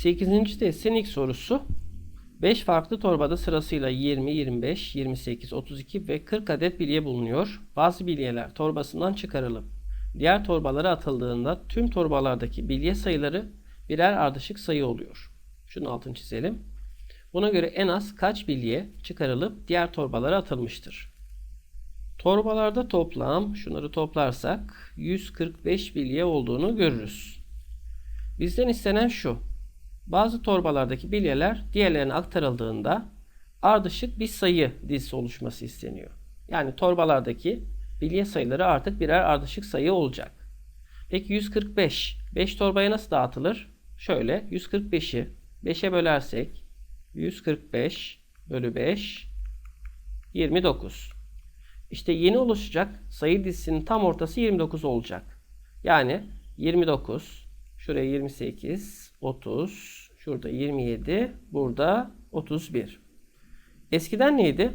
8. testin ilk sorusu. 5 farklı torbada sırasıyla 20, 25, 28, 32 ve 40 adet bilye bulunuyor. Bazı bilyeler torbasından çıkarılıp diğer torbalara atıldığında tüm torbalardaki bilye sayıları birer ardışık sayı oluyor. Şunun altını çizelim. Buna göre en az kaç bilye çıkarılıp diğer torbalara atılmıştır? Torbalarda toplam şunları toplarsak 145 bilye olduğunu görürüz. Bizden istenen şu. Bazı torbalardaki bilyeler diğerlerine aktarıldığında ardışık bir sayı dizisi oluşması isteniyor. Yani torbalardaki bilye sayıları artık birer ardışık sayı olacak. Peki 145 5 torbaya nasıl dağıtılır? Şöyle 145'i 5'e bölersek 145 bölü 5 29. İşte yeni oluşacak sayı dizisinin tam ortası 29 olacak. Yani 29, şuraya 28, 30, şurada 27, burada 31. Eskiden neydi?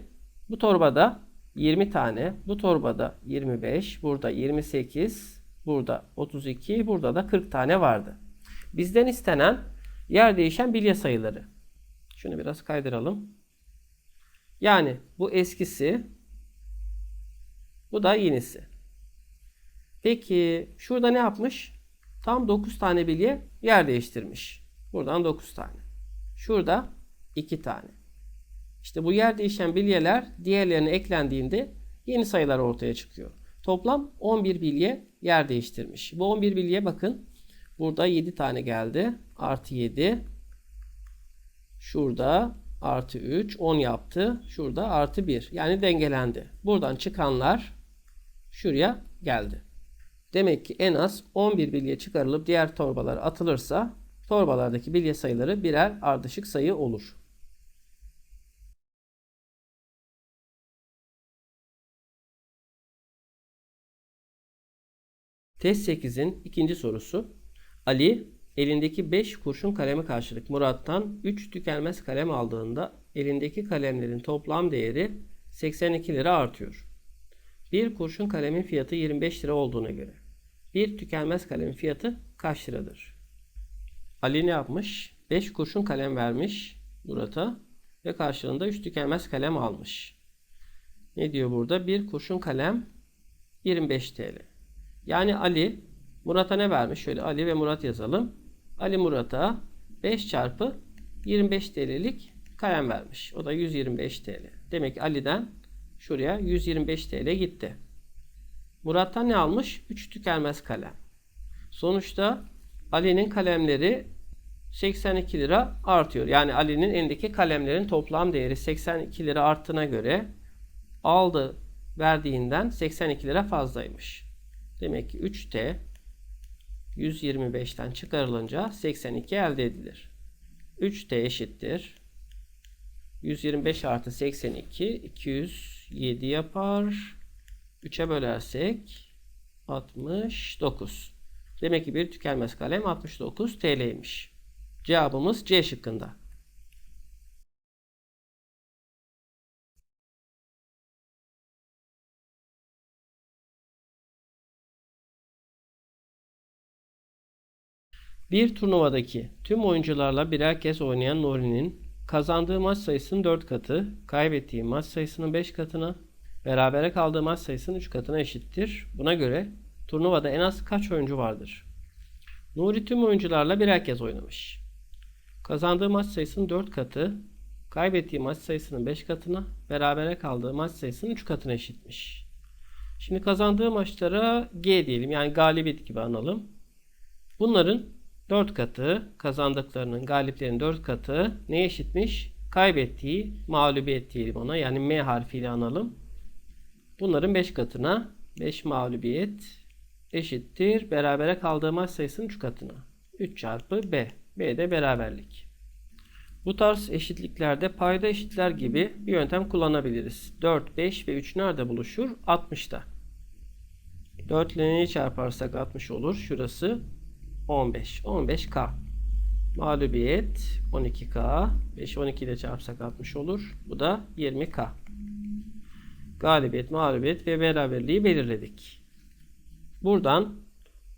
Bu torbada 20 tane, bu torbada 25, burada 28, burada 32, burada da 40 tane vardı. Bizden istenen yer değişen bilye sayıları. Şunu biraz kaydıralım. Yani bu eskisi, bu da yenisi. Peki şurada ne yapmış? Tam 9 tane bilye yer değiştirmiş. Buradan 9 tane. Şurada 2 tane. İşte bu yer değişen bilyeler diğerlerine eklendiğinde yeni sayılar ortaya çıkıyor. Toplam 11 bilye yer değiştirmiş. Bu 11 bilye bakın. Burada 7 tane geldi. Artı 7. Şurada artı 3. 10 yaptı. Şurada artı 1. Yani dengelendi. Buradan çıkanlar şuraya geldi. Demek ki en az 11 bilye çıkarılıp diğer torbalara atılırsa torbalardaki bilye sayıları birer ardışık sayı olur. Test 8'in ikinci sorusu. Ali elindeki 5 kurşun kalemi karşılık Murat'tan 3 tükenmez kalem aldığında elindeki kalemlerin toplam değeri 82 lira artıyor. Bir kurşun kalemin fiyatı 25 lira olduğuna göre bir tükenmez kalemin fiyatı kaç liradır? Ali ne yapmış? 5 kurşun kalem vermiş Murat'a ve karşılığında 3 tükenmez kalem almış. Ne diyor burada? Bir kurşun kalem 25 TL. Yani Ali Murat'a ne vermiş? Şöyle Ali ve Murat yazalım. Ali Murat'a 5 çarpı 25 TL'lik kalem vermiş. O da 125 TL. Demek ki Ali'den şuraya 125 TL gitti. Murat'tan ne almış? 3 tükenmez kalem. Sonuçta Ali'nin kalemleri 82 lira artıyor. Yani Ali'nin elindeki kalemlerin toplam değeri 82 lira arttığına göre aldı verdiğinden 82 lira fazlaymış. Demek ki 3T 125'ten çıkarılınca 82 elde edilir. 3T eşittir. 125 artı 82 207 yapar. 3'e bölersek 69. Demek ki bir tükenmez kalem 69 TL'ymiş. Cevabımız C şıkkında. Bir turnuvadaki tüm oyuncularla birer kez oynayan Nuri'nin kazandığı maç sayısının 4 katı, kaybettiği maç sayısının 5 katına, berabere kaldığı maç sayısının 3 katına eşittir. Buna göre turnuvada en az kaç oyuncu vardır? Nuri tüm oyuncularla birer kez oynamış. Kazandığı maç sayısının 4 katı, kaybettiği maç sayısının 5 katına, berabere kaldığı maç sayısının 3 katına eşitmiş. Şimdi kazandığı maçlara G diyelim yani galibiyet gibi analım. Bunların 4 katı kazandıklarının galiplerin 4 katı ne eşitmiş? Kaybettiği mağlubiyet diyelim ona yani M harfiyle analım. Bunların 5 katına 5 mağlubiyet eşittir. Berabere kaldığı maç sayısının 3 katına. 3 çarpı B. B de beraberlik. Bu tarz eşitliklerde payda eşitler gibi bir yöntem kullanabiliriz. 4, 5 ve 3 nerede buluşur? 60'ta. 4 ile neyi çarparsak 60 olur. Şurası 15. 15K. Mağlubiyet 12K. 5 12 ile çarpsak 60 olur. Bu da 20K. Galibiyet, mağlubiyet ve beraberliği belirledik. Buradan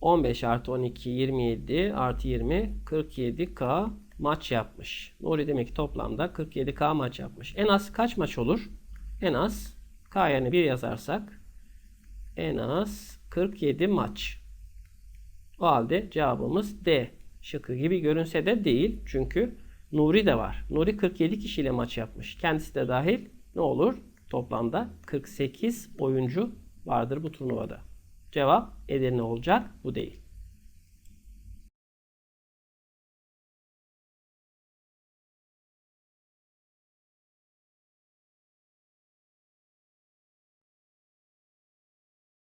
15 artı 12 27 artı 20 47K maç yapmış. Nuri demek ki toplamda 47K maç yapmış. En az kaç maç olur? En az K yerine 1 yazarsak en az 47 maç. O halde cevabımız D şıkkı gibi görünse de değil. Çünkü Nuri de var. Nuri 47 kişiyle maç yapmış. Kendisi de dahil ne olur? Toplamda 48 oyuncu vardır bu turnuvada. Cevap Edirne olacak. Bu değil.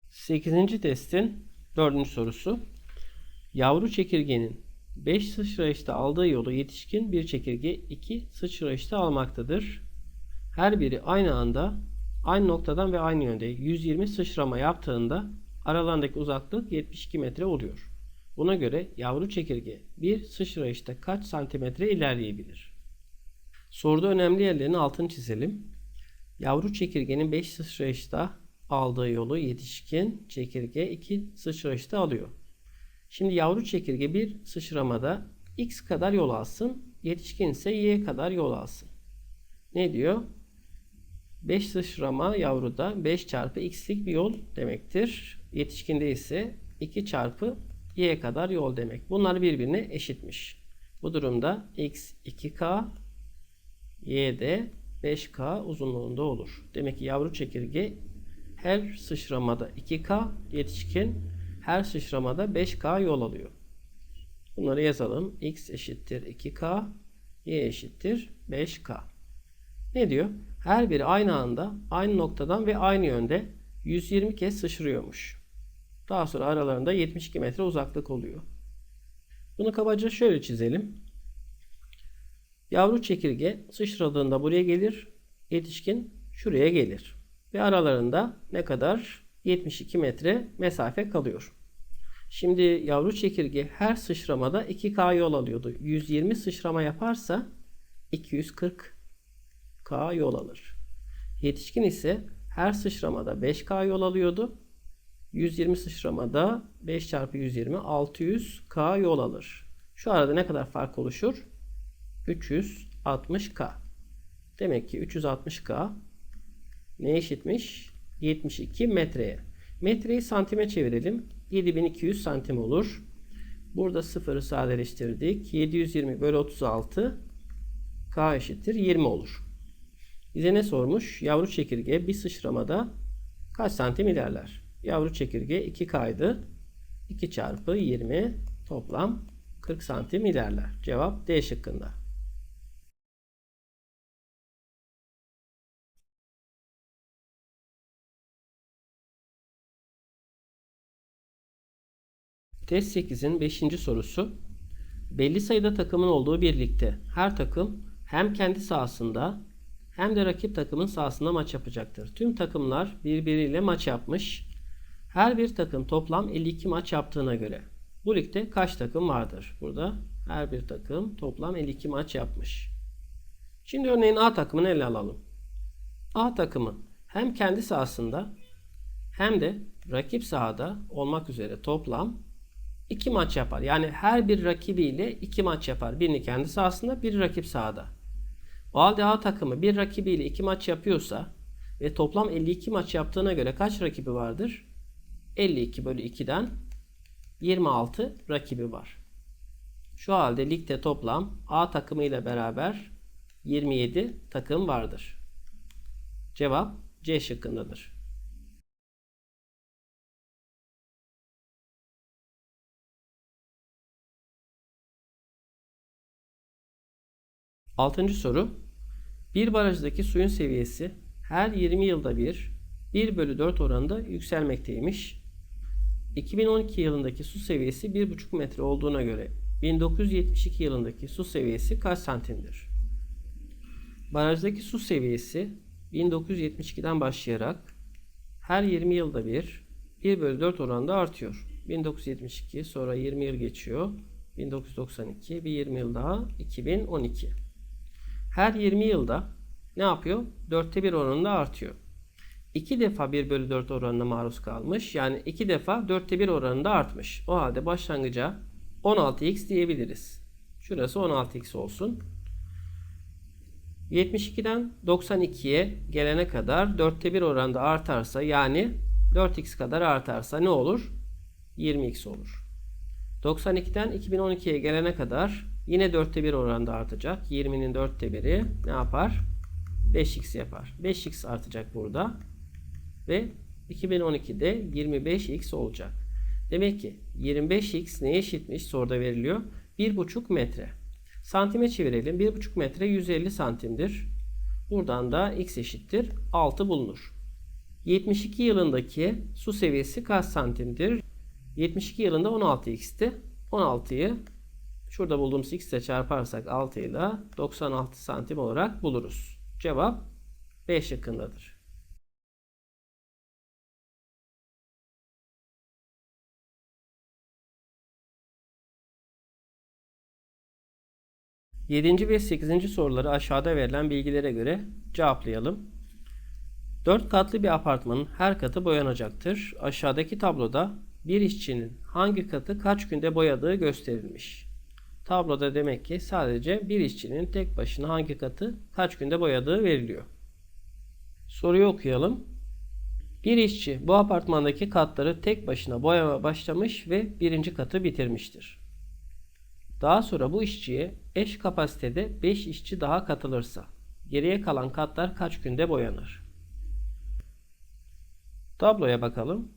Sekizinci testin dördüncü sorusu. Yavru çekirgenin 5 sıçrayışta aldığı yolu yetişkin bir çekirge 2 sıçrayışta almaktadır. Her biri aynı anda aynı noktadan ve aynı yönde 120 sıçrama yaptığında aralarındaki uzaklık 72 metre oluyor. Buna göre yavru çekirge bir sıçrayışta kaç santimetre ilerleyebilir? Soruda önemli yerlerin altını çizelim. Yavru çekirgenin 5 sıçrayışta aldığı yolu yetişkin çekirge 2 sıçrayışta alıyor. Şimdi yavru çekirge bir sıçramada x kadar yol alsın. Yetişkin ise y kadar yol alsın. Ne diyor? 5 sıçrama yavruda 5 çarpı x'lik bir yol demektir. Yetişkinde ise 2 çarpı y kadar yol demek. Bunlar birbirine eşitmiş. Bu durumda x 2k y de 5k uzunluğunda olur. Demek ki yavru çekirge her sıçramada 2k, yetişkin her sıçramada 5k yol alıyor. Bunları yazalım. x eşittir 2k, y eşittir 5k. Ne diyor? Her biri aynı anda, aynı noktadan ve aynı yönde 120 kez sıçrıyormuş. Daha sonra aralarında 72 metre uzaklık oluyor. Bunu kabaca şöyle çizelim. Yavru çekirge sıçradığında buraya gelir, yetişkin şuraya gelir. Ve aralarında ne kadar? 72 metre mesafe kalıyor. Şimdi yavru çekirge her sıçramada 2K yol alıyordu. 120 sıçrama yaparsa 240K yol alır. Yetişkin ise her sıçramada 5K yol alıyordu. 120 sıçramada 5 çarpı 120 600K yol alır. Şu arada ne kadar fark oluşur? 360K. Demek ki 360K ne eşitmiş? 72 metreye. Metreyi santime çevirelim. 7200 santim olur. Burada sıfırı sadeleştirdik. 720 bölü 36 K eşittir 20 olur. Bize ne sormuş? Yavru çekirge bir sıçramada kaç santim ilerler? Yavru çekirge 2K'ydı. 2 çarpı 20 toplam 40 santim ilerler. Cevap D şıkkında. Test 8'in 5. sorusu. Belli sayıda takımın olduğu birlikte her takım hem kendi sahasında hem de rakip takımın sahasında maç yapacaktır. Tüm takımlar birbiriyle maç yapmış. Her bir takım toplam 52 maç yaptığına göre bu ligde kaç takım vardır? Burada her bir takım toplam 52 maç yapmış. Şimdi örneğin A takımını ele alalım. A takımı hem kendi sahasında hem de rakip sahada olmak üzere toplam 2 maç yapar. Yani her bir rakibiyle 2 maç yapar. Birini kendi sahasında, bir rakip sahada. O halde A takımı bir rakibiyle 2 maç yapıyorsa ve toplam 52 maç yaptığına göre kaç rakibi vardır? 52 bölü 2'den 26 rakibi var. Şu halde ligde toplam A takımı ile beraber 27 takım vardır. Cevap C şıkkındadır. Altıncı soru. Bir barajdaki suyun seviyesi her 20 yılda bir 1 bölü 4 oranında yükselmekteymiş. 2012 yılındaki su seviyesi 1,5 metre olduğuna göre 1972 yılındaki su seviyesi kaç santimdir? Barajdaki su seviyesi 1972'den başlayarak her 20 yılda bir 1 bölü 4 oranında artıyor. 1972 sonra 20 yıl geçiyor. 1992 bir 20 yıl daha 2012. Her 20 yılda ne yapıyor? 4'te 1 oranında artıyor. 2 defa 1 bölü 4 oranına maruz kalmış. Yani 2 defa 4'te 1 oranında artmış. O halde başlangıca 16x diyebiliriz. Şurası 16x olsun. 72'den 92'ye gelene kadar 4'te 1 oranda artarsa yani 4x kadar artarsa ne olur? 20x olur. 92'den 2012'ye gelene kadar yine 4'te 1 oranda artacak. 20'nin 4'te 1'i ne yapar? 5x yapar. 5x artacak burada. Ve 2012'de 25x olacak. Demek ki 25x neye eşitmiş soruda veriliyor? 1,5 metre. Santime çevirelim. 1,5 metre 150 santimdir. Buradan da x eşittir 6 bulunur. 72 yılındaki su seviyesi kaç santimdir? 72 yılında 16x'ti. 16'yı şurada bulduğumuz x ile çarparsak 6 ile 96 santim olarak buluruz. Cevap B şıkkındadır. Yedinci ve sekizinci soruları aşağıda verilen bilgilere göre cevaplayalım. 4 katlı bir apartmanın her katı boyanacaktır. Aşağıdaki tabloda bir işçinin hangi katı kaç günde boyadığı gösterilmiş. Tabloda demek ki sadece bir işçinin tek başına hangi katı kaç günde boyadığı veriliyor. Soruyu okuyalım. Bir işçi bu apartmandaki katları tek başına boyama başlamış ve birinci katı bitirmiştir. Daha sonra bu işçiye eş kapasitede 5 işçi daha katılırsa geriye kalan katlar kaç günde boyanır? Tabloya bakalım.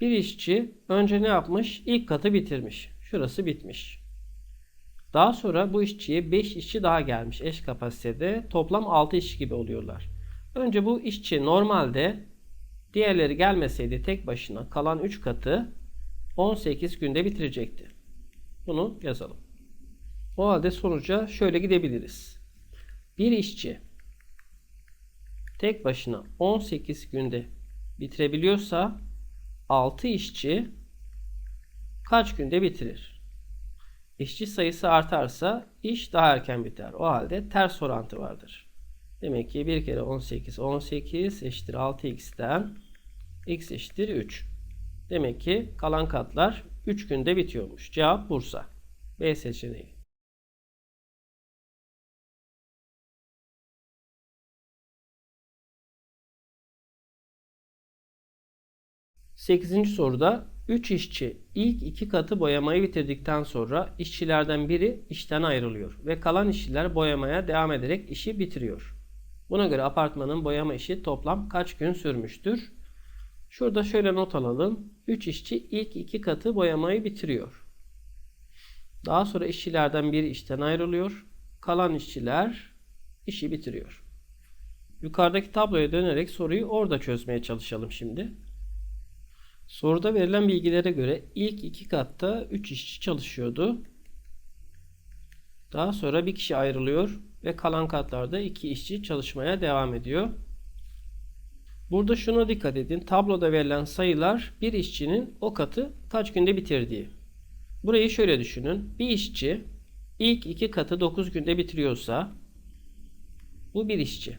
Bir işçi önce ne yapmış? İlk katı bitirmiş. Şurası bitmiş. Daha sonra bu işçiye 5 işçi daha gelmiş eş kapasitede. Toplam 6 işçi gibi oluyorlar. Önce bu işçi normalde diğerleri gelmeseydi tek başına kalan 3 katı 18 günde bitirecekti. Bunu yazalım. O halde sonuca şöyle gidebiliriz. Bir işçi tek başına 18 günde bitirebiliyorsa 6 işçi kaç günde bitirir? İşçi sayısı artarsa iş daha erken biter. O halde ters orantı vardır. Demek ki 1 kere 18 18 eşittir 6x'ten x eşittir 3. Demek ki kalan katlar 3 günde bitiyormuş. Cevap Bursa. B seçeneği. Sekizinci soruda 3 işçi ilk iki katı boyamayı bitirdikten sonra işçilerden biri işten ayrılıyor ve kalan işçiler boyamaya devam ederek işi bitiriyor. Buna göre apartmanın boyama işi toplam kaç gün sürmüştür? Şurada şöyle not alalım. 3 işçi ilk iki katı boyamayı bitiriyor. Daha sonra işçilerden biri işten ayrılıyor. Kalan işçiler işi bitiriyor. Yukarıdaki tabloya dönerek soruyu orada çözmeye çalışalım şimdi. Soruda verilen bilgilere göre ilk iki katta 3 işçi çalışıyordu. Daha sonra bir kişi ayrılıyor ve kalan katlarda 2 işçi çalışmaya devam ediyor. Burada şuna dikkat edin. Tabloda verilen sayılar bir işçinin o katı kaç günde bitirdiği. Burayı şöyle düşünün. Bir işçi ilk iki katı 9 günde bitiriyorsa bu bir işçi.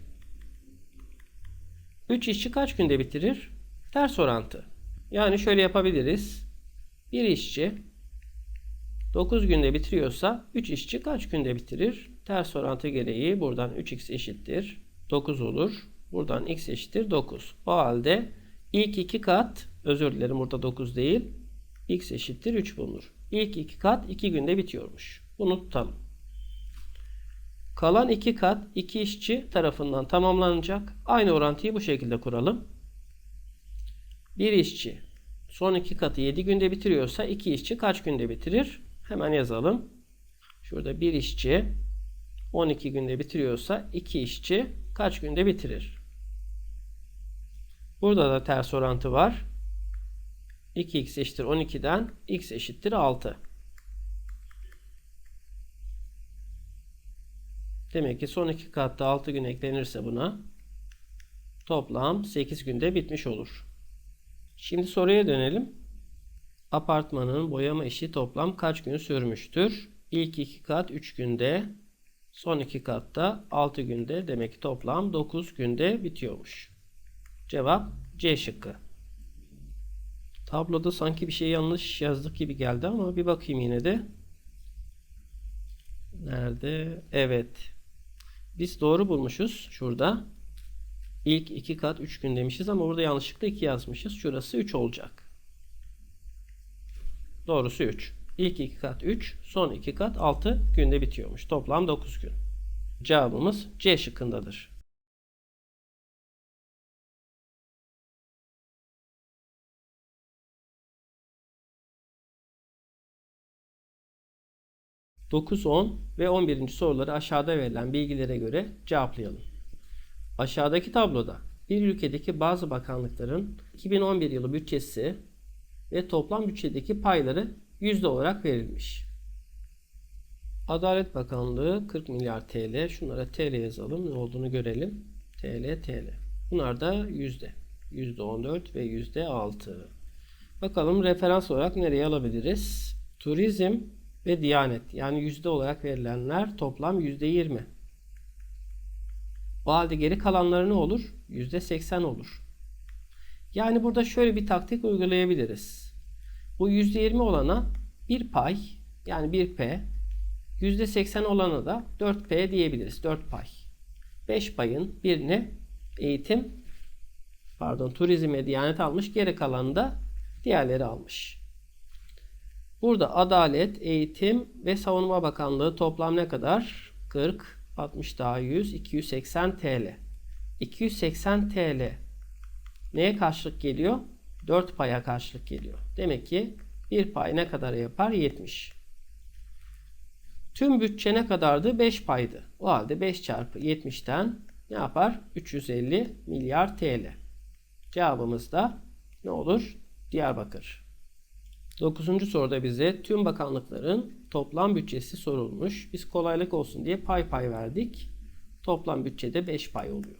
3 işçi kaç günde bitirir? Ters orantı. Yani şöyle yapabiliriz. Bir işçi 9 günde bitiriyorsa 3 işçi kaç günde bitirir? Ters orantı gereği buradan 3x eşittir 9 olur. Buradan x eşittir 9. O halde ilk iki kat özür dilerim burada 9 değil. x eşittir 3 bulunur. İlk iki kat 2 günde bitiyormuş. Bunu tutalım. Kalan iki kat iki işçi tarafından tamamlanacak. Aynı orantıyı bu şekilde kuralım. Bir işçi son iki katı 7 günde bitiriyorsa iki işçi kaç günde bitirir? Hemen yazalım. Şurada bir işçi 12 günde bitiriyorsa iki işçi kaç günde bitirir? Burada da ters orantı var. 2x eşittir 12'den x eşittir 6. Demek ki son iki katta 6 gün eklenirse buna toplam 8 günde bitmiş olur. Şimdi soruya dönelim. Apartmanın boyama işi toplam kaç gün sürmüştür? İlk iki kat 3 günde, son iki katta 6 günde demek ki toplam 9 günde bitiyormuş. Cevap C şıkkı. Tabloda sanki bir şey yanlış yazdık gibi geldi ama bir bakayım yine de. Nerede? Evet. Biz doğru bulmuşuz şurada. İlk iki kat 3 gün demişiz ama burada yanlışlıkla 2 yazmışız. Şurası 3 olacak. Doğrusu 3. İlk iki kat 3, son iki kat 6 günde bitiyormuş. Toplam 9 gün. Cevabımız C şıkkındadır. Dokuz, 10 ve 11. soruları aşağıda verilen bilgilere göre cevaplayalım. Aşağıdaki tabloda bir ülkedeki bazı bakanlıkların 2011 yılı bütçesi ve toplam bütçedeki payları yüzde olarak verilmiş. Adalet Bakanlığı 40 milyar TL. Şunlara TL yazalım. Ne olduğunu görelim. TL, TL. Bunlar da yüzde. Yüzde 14 ve yüzde 6. Bakalım referans olarak nereye alabiliriz? Turizm ve Diyanet. Yani yüzde olarak verilenler toplam yüzde 20. O halde geri kalanları ne olur? Yüzde 80 olur. Yani burada şöyle bir taktik uygulayabiliriz. Bu %20 olana bir pay yani 1P %80 olana da 4P diyebiliriz. 4 pay. 5 payın birini eğitim pardon turizm ve diyanet almış. Geri kalanı da diğerleri almış. Burada adalet, eğitim ve savunma bakanlığı toplam ne kadar? 40, 60 daha 100, 280 TL. 280 TL neye karşılık geliyor? 4 paya karşılık geliyor. Demek ki bir pay ne kadar yapar? 70. Tüm bütçe ne kadardı? 5 paydı. O halde 5 çarpı 70'ten ne yapar? 350 milyar TL. Cevabımız da ne olur? Diyarbakır. 9. soruda bize tüm bakanlıkların toplam bütçesi sorulmuş. Biz kolaylık olsun diye pay pay verdik. Toplam bütçede 5 pay oluyor.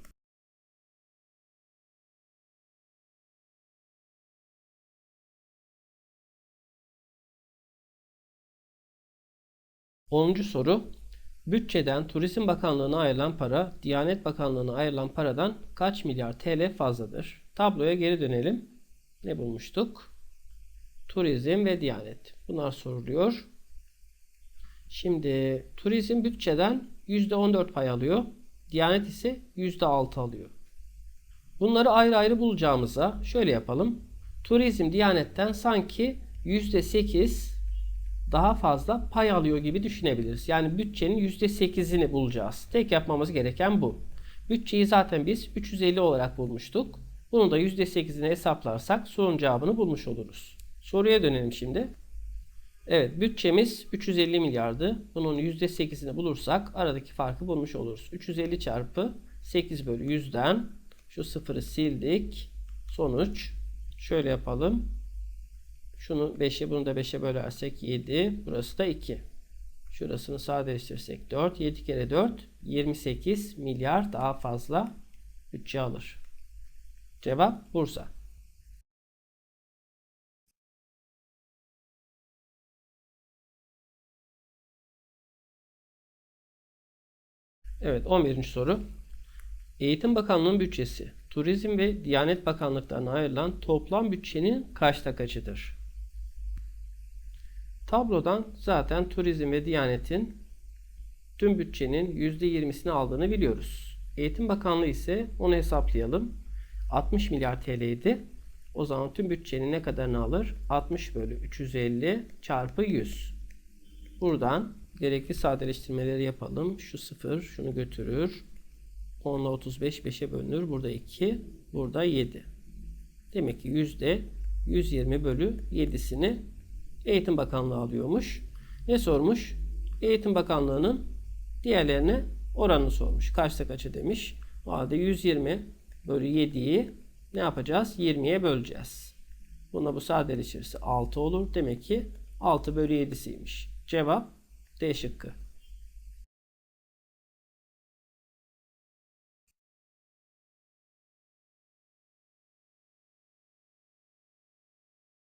10. soru. Bütçeden Turizm Bakanlığı'na ayrılan para, Diyanet Bakanlığı'na ayrılan paradan kaç milyar TL fazladır? Tabloya geri dönelim. Ne bulmuştuk? Turizm ve Diyanet. Bunlar soruluyor. Şimdi turizm bütçeden %14 pay alıyor. Diyanet ise %6 alıyor. Bunları ayrı ayrı bulacağımıza şöyle yapalım. Turizm Diyanet'ten sanki %8 daha fazla pay alıyor gibi düşünebiliriz. Yani bütçenin %8'ini bulacağız. Tek yapmamız gereken bu. Bütçeyi zaten biz 350 olarak bulmuştuk. Bunu da %8'ini hesaplarsak sorunun cevabını bulmuş oluruz. Soruya dönelim şimdi. Evet bütçemiz 350 milyardı. Bunun %8'ini bulursak aradaki farkı bulmuş oluruz. 350 çarpı 8 bölü 100'den şu sıfırı sildik. Sonuç şöyle yapalım. Şunu 5'e bunu da 5'e bölersek 7. Burası da 2. Şurasını sadeleştirirsek 4. 7 kere 4 28 milyar daha fazla bütçe alır. Cevap Bursa. Evet 11. soru. Eğitim Bakanlığı'nın bütçesi Turizm ve Diyanet Bakanlıklarına ayrılan toplam bütçenin kaçta kaçıdır? Tablodan zaten turizm ve diyanetin tüm bütçenin %20'sini aldığını biliyoruz. Eğitim Bakanlığı ise onu hesaplayalım. 60 milyar TL idi. O zaman tüm bütçenin ne kadarını alır? 60 bölü 350 çarpı 100. Buradan gerekli sadeleştirmeleri yapalım. Şu 0 şunu götürür. 10 ile 35 5'e bölünür. Burada 2. Burada 7. Demek ki yüzde 120 bölü 7'sini Eğitim Bakanlığı alıyormuş. Ne sormuş? Eğitim Bakanlığı'nın diğerlerine oranını sormuş. Kaçta kaçı demiş. O halde 120 bölü 7'yi ne yapacağız? 20'ye böleceğiz. Buna bu sadeleşirse 6 olur. Demek ki 6 bölü 7'siymiş. Cevap D şıkkı.